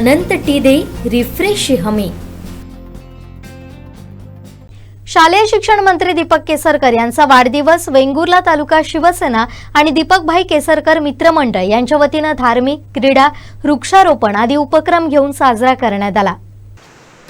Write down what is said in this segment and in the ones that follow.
अनंत T दे refresh हमी. शालेय शिक्षण मंत्री दीपक केसरकर यांचा वाढदिवस वेंगुर्ला तालुका शिवसेना आणि दीपकभाई केसरकर मित्रमंडळ यांच्या वतीनं धार्मिक क्रीडा वृक्षारोपण आदी उपक्रम घेऊन साजरा करण्यात आला.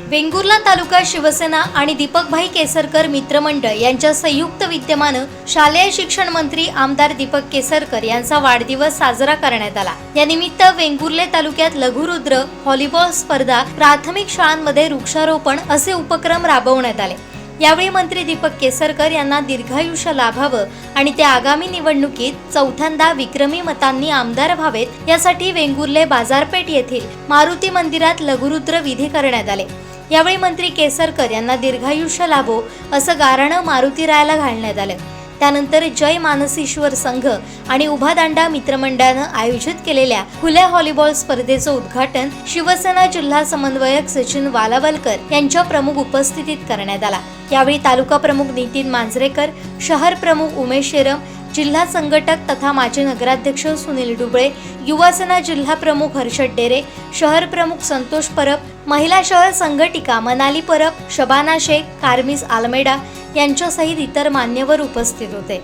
वेंगुर्ला तालुका शिवसेना आणि दीपकभाई केसरकर मित्रमंडळ यांच्या संयुक्त विद्यमानं शालेय शिक्षण मंत्री आमदार दीपक केसरकर यांचा वाढदिवस साजरा करण्यात आला. या निमित्त वेंगुर्ले तालुक्यात लघुरुद्र व्हॉलीबॉल स्पर्धा प्राथमिक शाळांमध्ये वृक्षारोपण असे उपक्रम राबवण्यात आले. यावेळी मंत्री दीपक केसरकर यांना दीर्घायुष्य लाभावं आणि ते आगामी निवडणुकीत चौथ्यांदा विक्रमी मतांनी आमदार व्हावेत यासाठी वेंगुर्ले बाजारपेठ येथील मारुती मंदिरात लघुरुद्र विधी करण्यात आले. यावेळी मंत्री केसरकर यांना दीर्घायुष्य लाभो असं गाराणं मारुती रायाला घालण्यात आलं. त्यानंतर जय मानसीश्वर संघ आणि उभादांडा मित्रमंडळानं आयोजित केलेल्या खुल्या व्हॉलीबॉल स्पर्धेचं उद्घाटन शिवसेना जिल्हा समन्वयक सचिन वालावलकर यांच्या प्रमुख उपस्थितीत करण्यात आला. यावेळी तालुका प्रमुख नितीन मांजरेकर शहर प्रमुख उमेश शेरम जिल्हा संघटक तथा माजी नगराध्यक्ष सुनील डुबळे युवासेना जिल्हा प्रमुख हर्षद डेरे शहर प्रमुख संतोष परब महिला शहर संघटिका मनाली परब शबाना शेख कार्मिस आलमेडा यांच्यासहित इतर मान्यवर उपस्थित होते.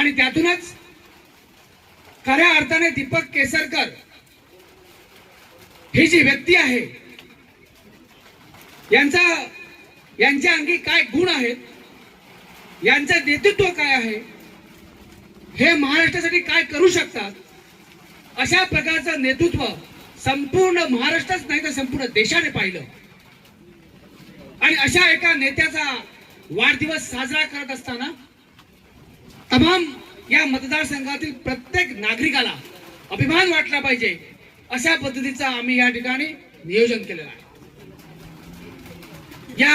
आणि त्यातूनच खऱ्या अर्थाने दीपक केसरकर ही जी व्यक्ती आहे यांचा यांच्या अंगी काय गुण आहेत यांचं नेतृत्व काय आहे हे महाराष्ट्रासाठी काय करू शकतात अशा प्रकारचं नेतृत्व संपूर्ण महाराष्ट्रच नाही तर संपूर्ण देशाने पाहिलं. आणि अशा एका नेत्याचा वाढदिवस साजरा करत असताना तमाम या मतदारसंघातील प्रत्येक नागरिकाला अभिमान वाटला पाहिजे अशा पद्धतीचा आम्ही या ठिकाणी नियोजन केलेलं आहे. या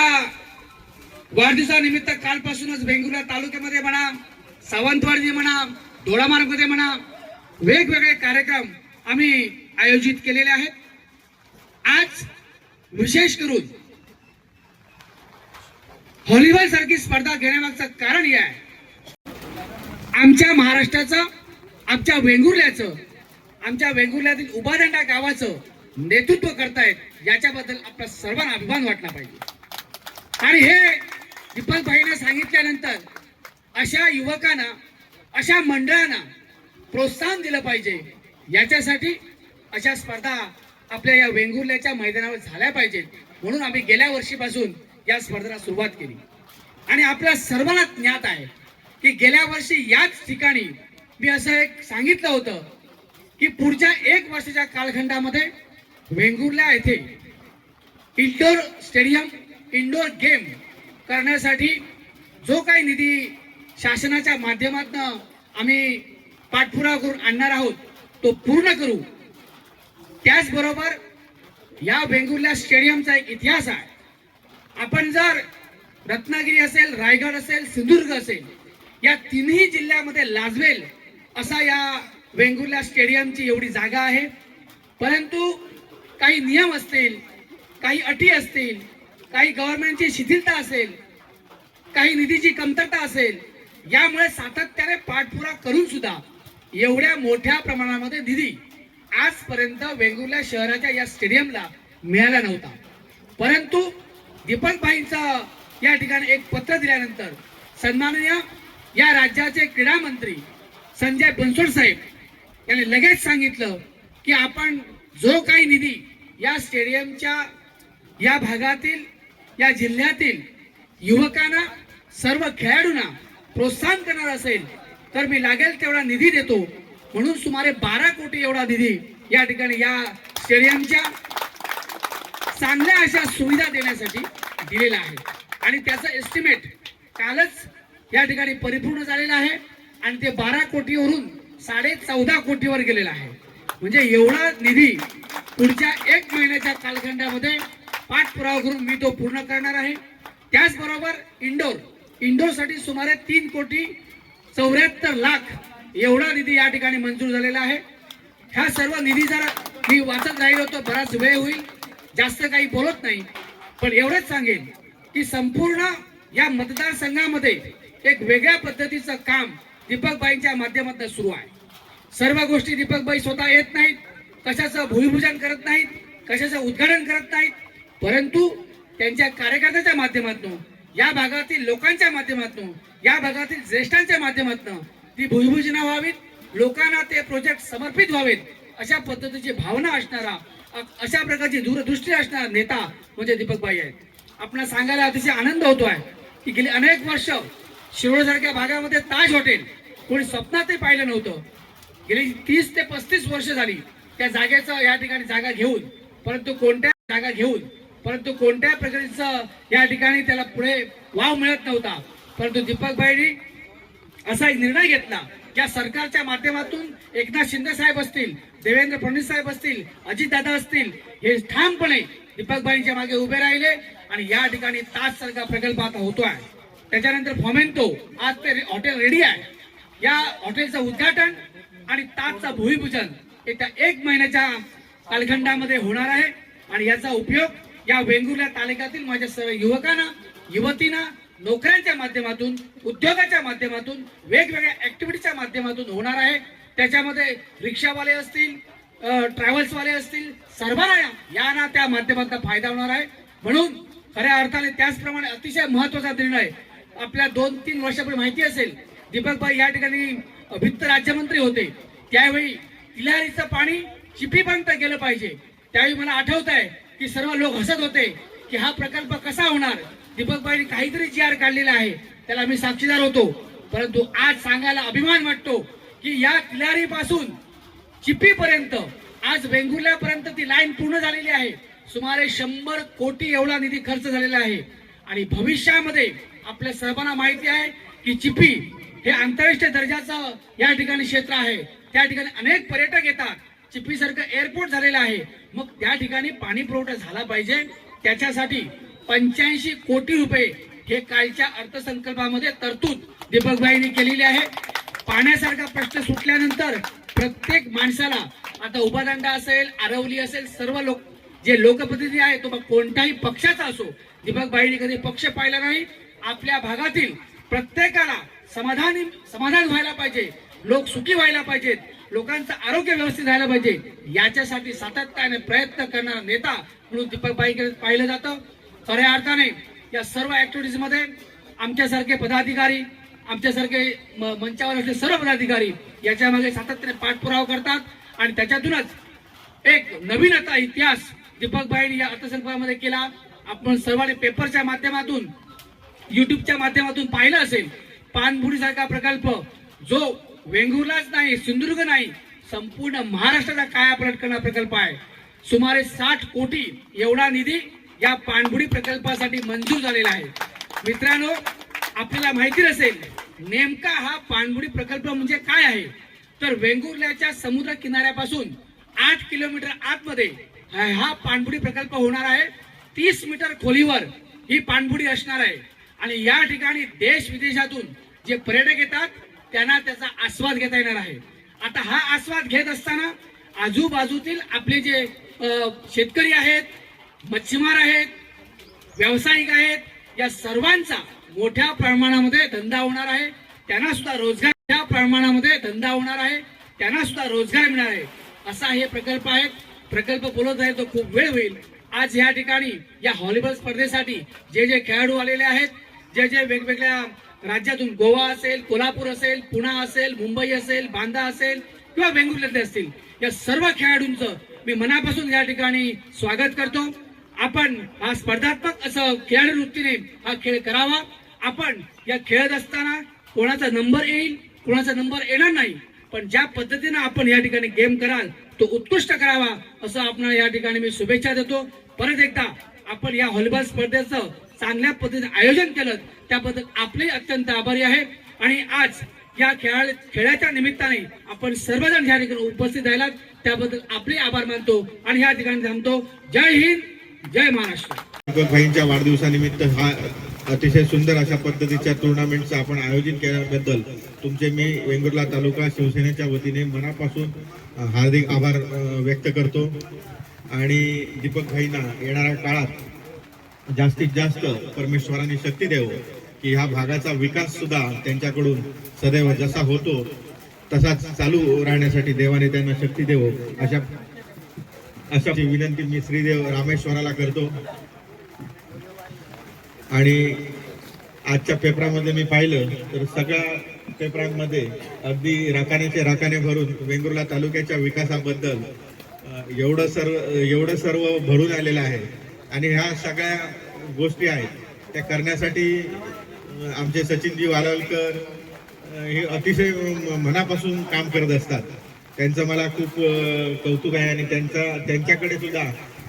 वाढदिवसानिमित्त कालपासूनच वेंगुर्ला तालुक्यामध्ये म्हणा सावंतवाडी म्हणा दोडामार्गमध्ये म्हणा वेगवेगळे कार्यक्रम आम्ही आयोजित केलेले आहेत. आज विशेष करून व्हॉलीबॉल सारखी स्पर्धा घेण्यामागचं कारण हे आहे. आमच्या महाराष्ट्राचं आमच्या वेंगुर्ल्याचं आमच्या वेंगुर्ल्यातील उभादंडा गावाचं नेतृत्व करतायत याच्याबद्दल आपला सर्वांना अभिमान वाटला पाहिजे. आणि हे दीपक सांगितल्यानंतर अशा युवकांना अशा मंडळांना प्रोत्साहन दिलं पाहिजे. याच्यासाठी अशा स्पर्धा आपल्या या वेंगुर्ल्याच्या मैदानावर झाल्या पाहिजेत. म्हणून आम्ही गेल्या वर्षीपासून या स्पर्धेला सुरुवात केली. आणि आपल्या सर्वांना ज्ञात आहे की गेल्या वर्षी याच ठिकाणी मी असं एक सांगितलं होतं की पुढच्या एक वर्षाच्या कालखंडामध्ये वेंगुर्ला येथे इंडोर स्टेडियम इंडोर गेम करण्यासाठी जो काही निधी शासनाच्या माध्यमातून आम्ही पाठपुरावा करून आणणार आहोत तो पूर्ण करू. त्याचबरोबर या वेंगुर्ला स्टेडियमचा एक इतिहास आहे. आपण जर रत्नागिरी असेल रायगड असेल सिंधुदुर्ग असेल या तिन्ही जिल्ह्यामध्ये लाजवेल असा या वेंगुर्ला स्टेडियमची एवढी जागा आहे. परंतु काही नियम असतील काही अटी असतील काही गव्हर्नमेंटची शिथिलता असेल काही निधीची कमतरता असेल यामुळे सातत्याने पाठपुरा करून सुद्धा एवढ्या मोठ्या प्रमाणामध्ये निधी आजपर्यंत वेंगुर्ला शहराच्या या स्टेडियमला मिळाला नव्हता. परंतु दीपकभाईंचं या ठिकाणी एक पत्र दिल्यानंतर सन्माननीय या राज्याचे क्रीडा मंत्री संजय बनसोड साहेब यांनी लगेच सांगितलं की आपण जो काही निधी या स्टेडियमच्या या भागातील या जिल्ह्यातील युवकांना सर्व खेळाडूंना प्रोत्साहन करणार असेल तर मी लागेल तेवढा निधी देतो. म्हणून सुमारे बारा कोटी एवढा निधी या ठिकाणी या स्टेडियमच्या चांगल्या अशा सुविधा देण्यासाठी दिलेला आहे. आणि त्याचं एस्टिमेट कालच या ठिकाणी परिपूर्ण झालेलं आहे आणि ते बारा कोटीवरून साडे चौदा कोटीवर गेलेलं आहे. म्हणजे एवढा निधी पुढच्या एक महिन्याच्या कालखंडामध्ये पाठपुरावा करून मी तो पूर्ण करणार आहे. त्याचबरोबर इंडोर इंडोरसाठी सुमारे तीन कोटी चौऱ्याहत्तर लाख एवढा निधी या ठिकाणी मंजूर झालेला आहे. ह्या सर्व निधी जर मी वाचत राहिलो तर बराच वेळ होईल. जास्त काही बोलत नाही. पण एवढंच सांगेन की संपूर्ण या मतदारसंघामध्ये एक वेगळ्या पद्धतीचं काम दीपकबाईंच्या माध्यमातून सुरू आहे. सर्व गोष्टी दीपकबाई स्वतः येत नाहीत कशाचं भूमिपूजन करत नाहीत कशाचं उद्घाटन करत नाहीत परंतु त्यांच्या कार्यकर्त्याच्या माध्यमातून या भागातील लोकांच्या माध्यमातून या भागातील ज्येष्ठांच्या माध्यमातून ती भूमिपूजना व्हावीत लोकांना ते प्रोजेक्ट समर्पित व्हावेत अशा पद्धतीची भावना असणारा अशा प्रकारची दूरदृष्टी असणारा नेता म्हणजे दीपकबाई आहेत. आपल्याला सांगायला अतिशय आनंद होतो आहे की गेली अनेक वर्ष शिरोळसारख्या भागामध्ये ताज हॉटेल. कोणी स्वप्नातही पाहिलं नव्हतं. गेली तीस ते पस्तीस वर्ष झाली त्या जागेचा या ठिकाणी जागा घेऊन परंतु कोणत्या जागा घेऊन परंतु कोणत्या प्रकारचं या ठिकाणी त्याला पुढे वाव मिळत नव्हता. परंतु दीपकबाईंनी असा एक निर्णय घेतला या सरकारच्या माध्यमातून एकनाथ शिंदे साहेब असतील देवेंद्र फडणवीस साहेब असतील अजितदादा असतील हे ठामपणे दीपकबाईंच्या मागे उभे राहिले आणि या ठिकाणी ताज सारखा प्रकल्प आता होतोय. त्याच्यानंतर फॉमेंटो आज ते हॉटेल रेडी आहे. या हॉटेलचं उद्घाटन आणि ताजचं भूमिपूजन येत्या एक महिन्याच्या कालखंडामध्ये होणार आहे. आणि याचा उपयोग या वेंगुर्ला तालुक्यातील माझ्या सर्व युवकांना युवतींना नोकऱ्यांच्या माध्यमातून उद्योगाच्या माध्यमातून वेगवेगळ्या ऍक्टिव्हिटीच्या माध्यमातून होणार आहे. त्याच्यामध्ये रिक्षावाले असतील ट्रॅव्हल्सवाले असतील सर्वांना या ना त्या माध्यमातून फायदा होणार आहे. म्हणून खऱ्या अर्थाने त्याचप्रमाणे अतिशय महत्त्वाचा निर्णय आपल्या दोन तीन वर्षापूर्वी माहिती असेल दीपकभाई या ठिकाणी वित्त राज्यमंत्री होते. त्यावेळी तिलारीचं पाणी चिपीपर्यंत गेलं पाहिजे. त्यावेळी मला आठवत आहे की सर्व लोक हसत होते की हा प्रकल्प कसा होणार. दीपकबाईंनी काहीतरी जी आर काढलेला आहे त्याला मी साक्षीदार होतो. परंतु आज सांगायला अभिमान वाटतो की या किल्लारी पासून चिपीपर्यंत आज वेंगुर्ल्यापर्यंत ती लाईन पूर्ण झालेली आहे. सुमारे शंभर कोटी एवढा निधी खर्च झालेला आहे. आणि भविष्यामध्ये आपल्या सर्वांना माहिती आहे की चिपी हे आंतरराष्ट्रीय दर्जाचं या ठिकाणी क्षेत्र आहे. त्या ठिकाणी अनेक पर्यटक येतात. चिपी सारखं एअरपोर्ट झालेलं आहे. मग त्या ठिकाणी पाणी पुरवठा झाला पाहिजे. त्याच्यासाठी पंच्याऐंशी कोटी रुपये हे कालच्या अर्थसंकल्पामध्ये तरतूद दीपकबाईंनी केलेली आहे. पाण्यासारखा प्रश्न सुटल्यानंतर प्रत्येक माणसाला आता उभादांडा असेल आरवली असेल सर्व लोक जे लोकप्रतिनिधी आहे तो मग कोणत्याही पक्षाचा असो दीपकबाईंनी कधी पक्ष पाहिला नाही. आपल्या भागातील प्रत्येकाला समाधानी समाधान व्हायला पाहिजे लोक सुखी व्हायला पाहिजेत लोकांचं आरोग्य व्यवस्थित राहायला पाहिजे याच्यासाठी सातत्याने प्रयत्न करणारा नेता म्हणून दीपक पाहिलं जातं. खऱ्या अर्थाने या सर्व ऍक्टिव्हिटीजमध्ये आमच्यासारखे पदाधिकारी आमच्यासारखे म- मंचावर असलेले सर्व पदाधिकारी याच्या मागे सातत्याने पाठपुरावा करतात आणि त्याच्यातूनच एक नवीन आता इतिहास दीपक या अर्थसंकल्पामध्ये केला. आपण सर्वांनी पेपरच्या माध्यमातून युट्यूबच्या माध्यमातून पाहिलं असेल पाणबुडीसारखा प्रकल्प जो वेंगुर्लाच नाही सिंधुदुर्ग नाही संपूर्ण महाराष्ट्राचा कायापलट करणारा प्रकल्प आहे. सुमारे साठ कोटी एवढा निधी या पाणबुडी प्रकल्पासाठी मंजूर झालेला आहे. मित्रांनो आपल्याला माहिती नसेल नेमका हा पाणबुडी प्रकल्प म्हणजे काय आहे? तर वेंगुर्ल्याच्या समुद्र किनाऱ्यापासून आठ किलोमीटर आतमध्ये हा पाणबुडी प्रकल्प होणार आहे. तीस मीटर खोलीवर ही पाणबुडी असणार आहे. आणि या ठिकाणी देश विदेशातून जे पर्यटक येतात त्यांना त्याचा आस्वाद घेता येणार आहे. आता हा आस्वाद घेत असताना आजूबाजूतील आपले जे शेतकरी आहेत मच्छीमार आहेत व्यावसायिक आहेत या सर्वांचा मोठ्या प्रमाणामध्ये धंदा होणार आहे. त्यांना सुद्धा रोजगार मोठ्या प्रमाणामध्ये धंदा होणार आहे. त्यांना सुद्धा रोजगार मिळणार आहे. असा हे प्रकल्प आहे. प्रकल्प बोलत आहे तो खूप वेळ होईल. आज या ठिकाणी या व्हॉलीबॉल स्पर्धेसाठी जे जे खेळाडू आलेले आहेत जे जे वेगवेगळ्या राज्यातून गोवा असेल कोल्हापूर असेल पुणा असेल मुंबई असेल बांदा असेल किंवा बेंगुरूतले असतील या सर्व खेळाडूंचं मी मनापासून या ठिकाणी स्वागत करतो. आपण हा स्पर्धात्मक असं खेळाडू वृत्तीने हा खेळ करावा. आपण या खेळत असताना कोणाचा नंबर येईल कोणाचा नंबर येणार नाही पण ज्या पद्धतीने आपण या ठिकाणी गेम कराल तो उत्कृष्ट करावा असं आपण या ठिकाणी मी शुभेच्छा देतो. परत एकदा आपण या व्हॉलीबॉल स्पर्धेचं चांगल्या पद्धतीने आयोजन केलं त्याबद्दल आपले अत्यंत आभारी आहे. आणि आज या खेळा खेळाच्या निमित्ताने आपण सर्वजण या ठिकाणी उपस्थित राहिलात त्याबद्दल आपले आभार मानतो आणि या ठिकाणी थांबतो. जय हिंद जय महाराष्ट्र. भाईंच्या वाढदिवसानिमित्त हा अतिशय सुंदर अशा पद्धतीच्या टुर्नामेंटचं आपण आयोजन केल्याबद्दल तुमचे मी वेंगुर्ला तालुका शिवसेनेच्या वतीने मनापासून हार्दिक आभार व्यक्त करतो. आणि दीपक भाईंना येणाऱ्या काळात जास्तीत जास्त परमेश्वरांनी शक्ती देव की ह्या भागाचा विकास सुद्धा त्यांच्याकडून सदैव जसा होतो तसाच चालू राहण्यासाठी देवाने त्यांना शक्ती देव. अशा अशाची विनंती मी श्रीदेव रामेश्वराला करतो. आणि आजच्या पेपरामध्ये मी पाहिलं तर सगळ्या पेपरांमध्ये अगदी राखाण्याचे राखाने भरून वेंगुर्ला तालुक्याच्या विकासाबद्दल एवढं सर्व एवढं सर्व भरून आलेलं आहे. आणि ह्या सगळ्या गोष्टी आहेत त्या करण्यासाठी आमचे सचिनजी वालावलकर हे अतिशय मनापासून काम करत असतात. त्यांचं मला खूप कौतुक आहे आणि त्यांचा त्यांच्याकडे सुद्धा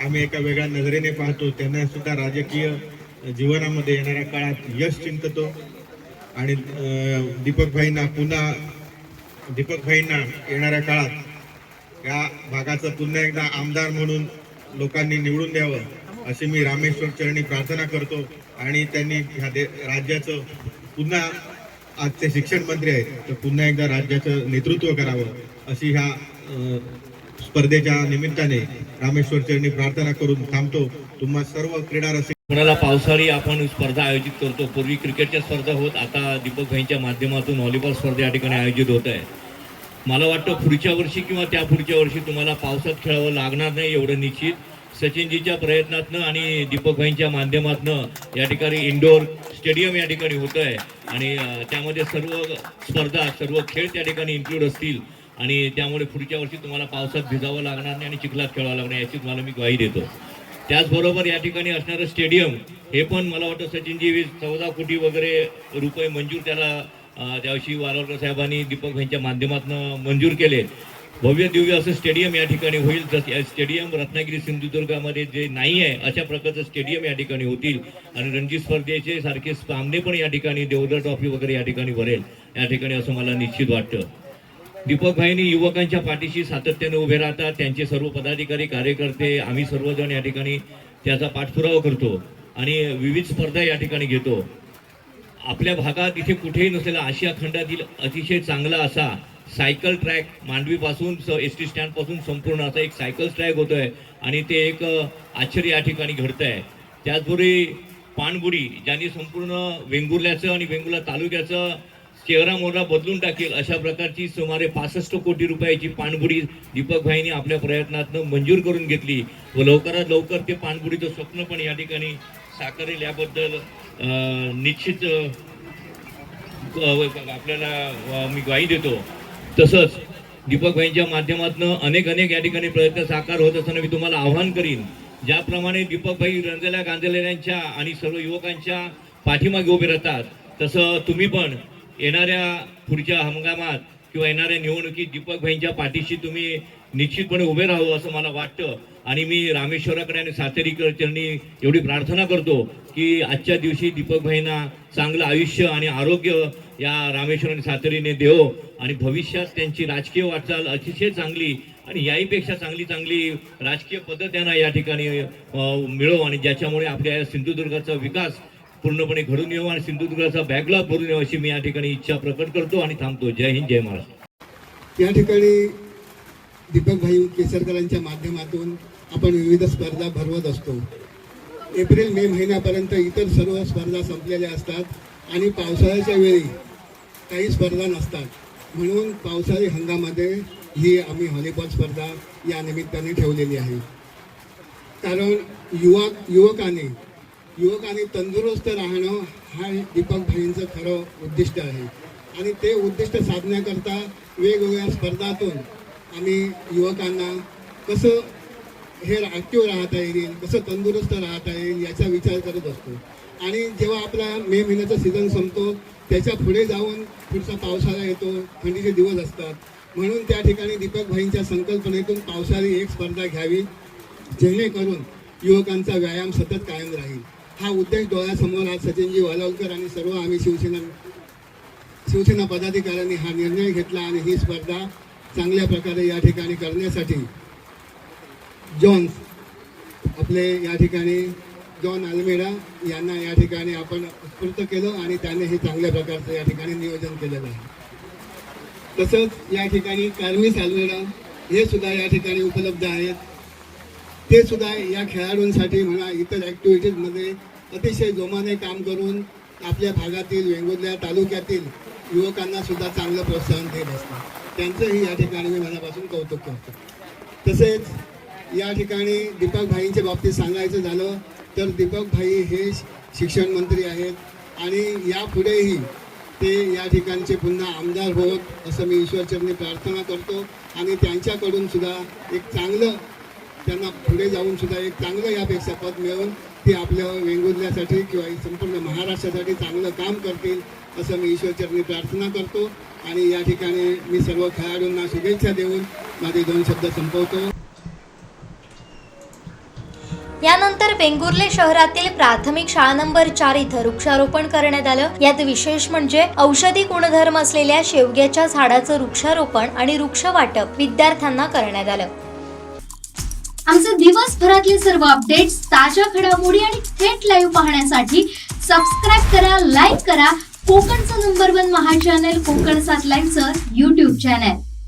आम्ही एका वेगळ्या नजरेने पाहतो. त्यांना सुद्धा राजकीय जीवनामध्ये येणाऱ्या काळात यश चिंततो. आणि दीपकभाईंना पुन्हा दीपकभाईंना येणाऱ्या काळात या भागाचं पुन्हा एकदा आमदार म्हणून लोकांनी निवडून द्यावं अशी मी रामेश्वर चरणी प्रार्थना करतो. आणि त्यांनी ह्या दे राज्याचं पुन्हा आजचे शिक्षण मंत्री आहेत तर पुन्हा एकदा राज्याचं नेतृत्व करावं अशी ह्या स्पर्धेच्या निमित्ताने रामेश्वर चरणी प्रार्थना करून थांबतो. तुम्हा सर्व क्रीडा रसिक कोणाला पावसाळी आपण स्पर्धा आयोजित करतो? पूर्वी क्रिकेटच्या स्पर्धा होत आता दीपक भाईंच्या माध्यमातून व्हॉलीबॉल स्पर्धा या ठिकाणी आयोजित होत आहे. मला वाटतं पुढच्या वर्षी किंवा त्या पुढच्या वर्षी तुम्हाला पावसात खेळावं लागणार नाही एवढं निश्चित. सचिनजीच्या प्रयत्नातनं आणि दीपकभाईंच्या माध्यमातनं या ठिकाणी इंडोर स्टेडियम या ठिकाणी होतं आहे आणि त्यामध्ये सर्व स्पर्धा सर्व खेळ त्या ठिकाणी इन्क्लूड असतील. आणि त्यामुळे पुढच्या वर्षी तुम्हाला पावसात भिजावं लागणार नाही आणि चिखलात खेळावं लागणार याची तुम्हाला मी ग्वाही देतो. त्याचबरोबर या ठिकाणी असणारं स्टेडियम हे पण मला वाटतं सचिनजी चौदा कोटी वगैरे रुपये मंजूर त्याला त्याविषयी त्यावर्षी साहेबांनी दीपक भाईंच्या माध्यमातून मंजूर केले भव्य दिव्य असं स्टेडियम या ठिकाणी होईल. तर या स्टेडियम रत्नागिरी सिंधुदुर्गामध्ये जे नाही आहे अशा प्रकारचं स्टेडियम या ठिकाणी होतील. आणि रणजी स्पर्धेचे सारखे सामने पण या ठिकाणी देवधर ट्रॉफी वगैरे या ठिकाणी भरेल. या ठिकाणी असं मला निश्चित वाटतं. दीपक भाईंनी युवकांच्या पाठीशी सातत्याने उभे राहतात. त्यांचे सर्व पदाधिकारी कार्यकर्ते आम्ही सर्वजण या ठिकाणी त्याचा पाठपुरावा करतो आणि विविध स्पर्धा या ठिकाणी घेतो. आपल्या भागात इथे कुठेही नसलेला आशिया खंडातील अतिशय चांगला असा सायकल ट्रॅक मांडवीपासून एस टी स्टँडपासून संपूर्ण असा एक सायकल ट्रॅक होतोय आणि ते एक आश्चर्य या ठिकाणी घडत आहे त्याचबरोबर पाणबुडी ज्यांनी संपूर्ण वेंगुर्ल्याचं आणि वेंगुर्ला तालुक्याचं चेहरा मोहरा बदलून टाकेल अशा प्रकारची सुमारे पासष्ट कोटी रुपयाची पाणबुडी दीपकभाईंनी आपल्या प्रयत्नातनं मंजूर करून घेतली व लवकरात लवकर ते पाणबुडीचं स्वप्न पण या ठिकाणी साकारेल. याबद्दल निश्चित आपल्याला मी ग्वाही देतो. तसंच दीपकभाईंच्या माध्यमातून अनेक अनेक या ठिकाणी प्रयत्न साकार होत असताना मी तुम्हाला आव्हान करीन. ज्याप्रमाणे दीपकभाई रंजल्या गांजलेल्यांच्या आणि सर्व युवकांच्या पाठीमागे उभे राहतात तसं तुम्ही पण येणाऱ्या पुढच्या हंगामात किंवा येणाऱ्या निवडणुकीत दीपकभाईंच्या पाठीशी तुम्ही निश्चितपणे उभे राहू असं मला वाटतं. आणि मी रामेश्वराकडे आणि सातेरीकर चरणी एवढी प्रार्थना करतो की आजच्या दिवशी दीपक भाईंना चांगलं आयुष्य आणि आरोग्य या रामेश्वर आणि सातेरीने देवो. आणि भविष्यात त्यांची राजकीय वाटचाल अतिशय चांगली आणि याहीपेक्षा चांगली चांगली राजकीय पद्धत त्यांना या ठिकाणी अं, मिळो. आणि ज्याच्यामुळे आपल्या या सिंधुदुर्गाचा विकास पूर्णपणे घडून येऊ आणि सिंधुदुर्गाचा बॅकलॉग भरून येऊ अशी मी या ठिकाणी इच्छा प्रकट करतो आणि थांबतो. जय हिंद जय महाराष्ट्र. या ठिकाणी दीपकभाई केसरकरांच्या माध्यमातून आपण विविध स्पर्धा भरवत असतो. एप्रिल मे महिन्यापर्यंत इतर सर्व स्पर्धा संपलेल्या असतात आणि पावसाळ्याच्या वेळी काही स्पर्धा नसतात. म्हणून पावसाळी हंगामामध्ये ही आम्ही हॉलीबॉल स्पर्धा या निमित्ताने ठेवलेली आहे. कारण युवा युवकाने युवकाने तंदुरुस्त राहणं हा दीपकभाईंचं खरं उद्दिष्ट आहे. आणि ते उद्दिष्ट साधण्याकरता वेगवेगळ्या स्पर्धातून आम्ही युवकांना कसं हे ॲक्टिव्ह राहता येईल कसं तंदुरुस्त राहता येईल याचा विचार करत असतो. आणि जेव्हा आपला मे महिन्याचा सीझन संपतो त्याच्या पुढे जाऊन पुढचा पावसाळा येतो थंडीचे दिवस असतात. म्हणून त्या ठिकाणी दीपकभाईंच्या संकल्पनेतून पावसाळी एक स्पर्धा घ्यावी जेणेकरून युवकांचा व्यायाम सतत कायम राहील. हा उद्देश डोळ्यासमोर आज सचिनजी वालावलकर आणि सर्व आम्ही शिवसेना शिवसेना पदाधिकाऱ्यांनी हा निर्णय घेतला आणि ही स्पर्धा चांगल्या प्रकारे या ठिकाणी करण्यासाठी जॉन्स. आपले या ठिकाणी जॉन अल्मेडा यांना या ठिकाणी आपण उत्स्फूर्त केलं आणि त्याने हे चांगल्या प्रकारचं या ठिकाणी नियोजन केलेलं आहे. तसंच या ठिकाणी कार्मिस अल्मेडा हे सुद्धा या ठिकाणी उपलब्ध आहेत. ते सुद्धा या खेळाडूंसाठी म्हणा इतर ॲक्टिव्हिटीजमध्ये अतिशय जोमाने काम करून आपल्या भागातील वेंगुर्ल्या तालुक्यातील युवकांना सुद्धा चांगलं प्रोत्साहन देत असतात. त्यांचंही या ठिकाणी मी मनापासून कौतुक करतो. तसेच या ठिकाणी दीपकभाईंच्या बाबतीत सांगायचं झालं तर दीपकभाई हे शिक्षण मंत्री आहेत. आणि यापुढेही ते या ठिकाणचे पुन्हा आमदार होत असं मी ईश्वरचरणी प्रार्थना करतो. आणि त्यांच्याकडून सुद्धा एक चांगलं त्यांना पुढे जाऊन सुद्धा एक चांगलं यापेक्षा पद मिळवून ते आपल्या वेंगुर्ल्यासाठी किंवा संपूर्ण महाराष्ट्रासाठी चांगलं काम करतील असं मी ईश्वरचरणी प्रार्थना करतो. आणि या ठिकाणी मी सर्व खेळाडूंना शुभेच्छा देऊन माझे दोन शब्द संपवतो. यानंतर वेंगुर्ले शहरातील प्राथमिक शाळा नंबर चार इथं वृक्षारोपण करण्यात आलं. यात विशेष म्हणजे औषधी गुणधर्म असलेल्या शेवग्याच्या झाडाचं वृक्षारोपण आणि वृक्ष वाटप विद्यार्थ्यांना करण्यात आलं. आमचे दिवसभरातले सर्व अपडेट्स ताज्या घडामोडी आणि थेट लाईव्ह पाहण्यासाठी सबस्क्राईब करा लाईक करा. कोकणचं नंबर वन महा चॅनल कोकण सात लाईव्हचं युट्यूब चॅनल